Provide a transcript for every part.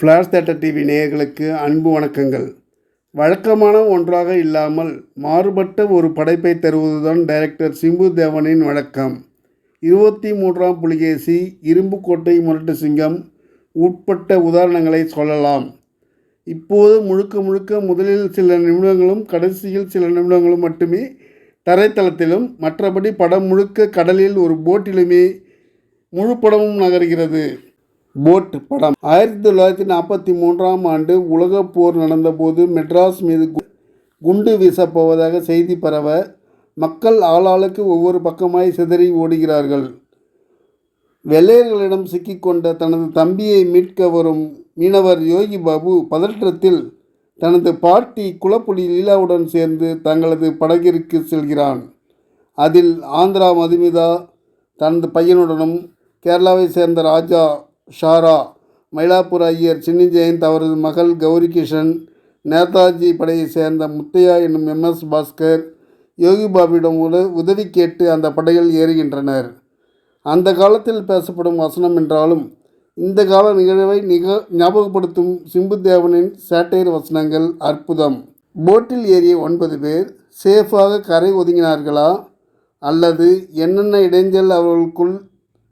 Flash theatre TV நேயர்களுக்கு அன்பு வணக்கங்கள். வழக்கமான ஒன்றாக இல்லாமல் மாறுபட்ட ஒரு படைப்பை தருவதுதான் டைரக்டர் சிம்பு தேவனின் வழக்கம். இருபத்தி மூன்றாம் புலிகேசி இரும்புக்கோட்டை முரட்டு சிங்கம் உட்பட்ட உதாரணங்களை சொல்லலாம். இப்போது முழுக்க முழுக்க முதலில் சில நிமிடங்களும் கடைசியில் சில நிமிடங்களும் மட்டுமே தரைத்தளத்திலும் மற்றபடி படம் முழுக்க கடலில் ஒரு போட்டிலுமே முழு படமும் நகர்கிறது. போட் படம். ஆயிரத்தி தொள்ளாயிரத்தி நாற்பத்தி மூன்றாம் ஆண்டு உலகப் போர் நடந்தபோது மெட்ராஸ் மீது கு- குண்டு வீசப்போவதாக செய்தி பரவ மக்கள் ஆளாளுக்கு ஒவ்வொரு பக்கமாய் சிதறி ஓடுகிறார்கள். வெள்ளையர்களிடம் சிக்கிக்கொண்ட தனது தம்பியை மீட்க வரும் மீனவர் யோகி பாபு பதற்றத்தில் தனது பாட்டி குலப்புலி லீலாவுடன் சேர்ந்து தங்களது படகிற்கு செல்கிறான். அதில் ஆந்திரா மதுமிதா தனது பையனுடனும் கேரளாவை சேர்ந்த ராஜா ஷாரா மயிலாப்பூர் ஐயர் சின்னி ஜெயந்த் அவரது மகள் கௌரி கிஷன் நேதாஜி படையைச் சேர்ந்த முத்தையா என்னும் எம்எஸ் பாஸ்கர் யோகி பாபியிடம் உதவி கேட்டு அந்த படையில் ஏறுகின்றனர். அந்த காலத்தில் பேசப்படும் வசனம் என்றாலும் இந்த கால நிகழ்வை நிக ஞாபகப்படுத்தும் சிம்பு தேவனின் சேட்டையர் வசனங்கள் அற்புதம். போட்டில் ஏறிய ஒன்பது பேர் சேஃபாக கரை ஒதுங்கினார்களா? அல்லது என்னென்ன இடைஞ்சல் அவர்களுக்குள்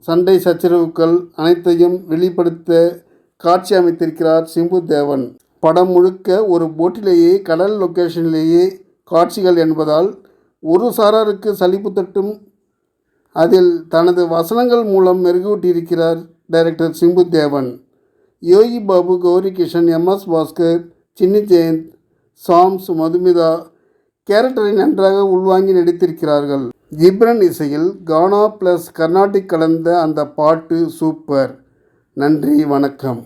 சண்டை சச்சரவுகள் அனைத்தையும் வெளிப்படுத்த காட்சி அமைத்திருக்கிறார் சிம்பு தேவன் படம் முழுக்க ஒரு போட்டிலேயே கடல் லொக்கேஷனிலேயே காட்சிகள் என்பதால் ஒரு சாராருக்கு சலிப்பு தட்டும். அதில் தனது வசனங்கள் மூலம் மெருகூட்டியிருக்கிறார் director Simbu Devan Yogi Babu Gauri Kishan M S Bhaskar Chinni Jayanth Chaams Madhumitha கேரக்டரை நன்றாக உள்வாங்கி நடித்திருக்கிறார்கள். ஜிப்ரன் இசையில் கானா ப்ளஸ் கர்நாடிக் கலந்த அந்த பாட்டு சூப்பர். நன்றி வணக்கம்.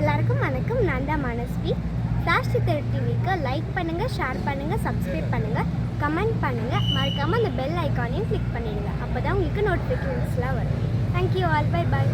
எல்லாருக்கும் வணக்கம். நான் தான் மனஸ்வி. ஃப்ளாஷ் சித்தர் டிவிக்கு லைக் பண்ணுங்கள் ஷேர் பண்ணுங்கள் சப்ஸ்கிரைப் பண்ணுங்கள் கமெண்ட் பண்ணுங்கள் மறக்காமல் அந்த பெல் ஐக்கானையும் கிளிக் பண்ணிடுங்க. அப்போ தான் உங்களுக்கு நோட்டிஃபிகேஷன்ஸ்லாம் வரும். Thank you all by by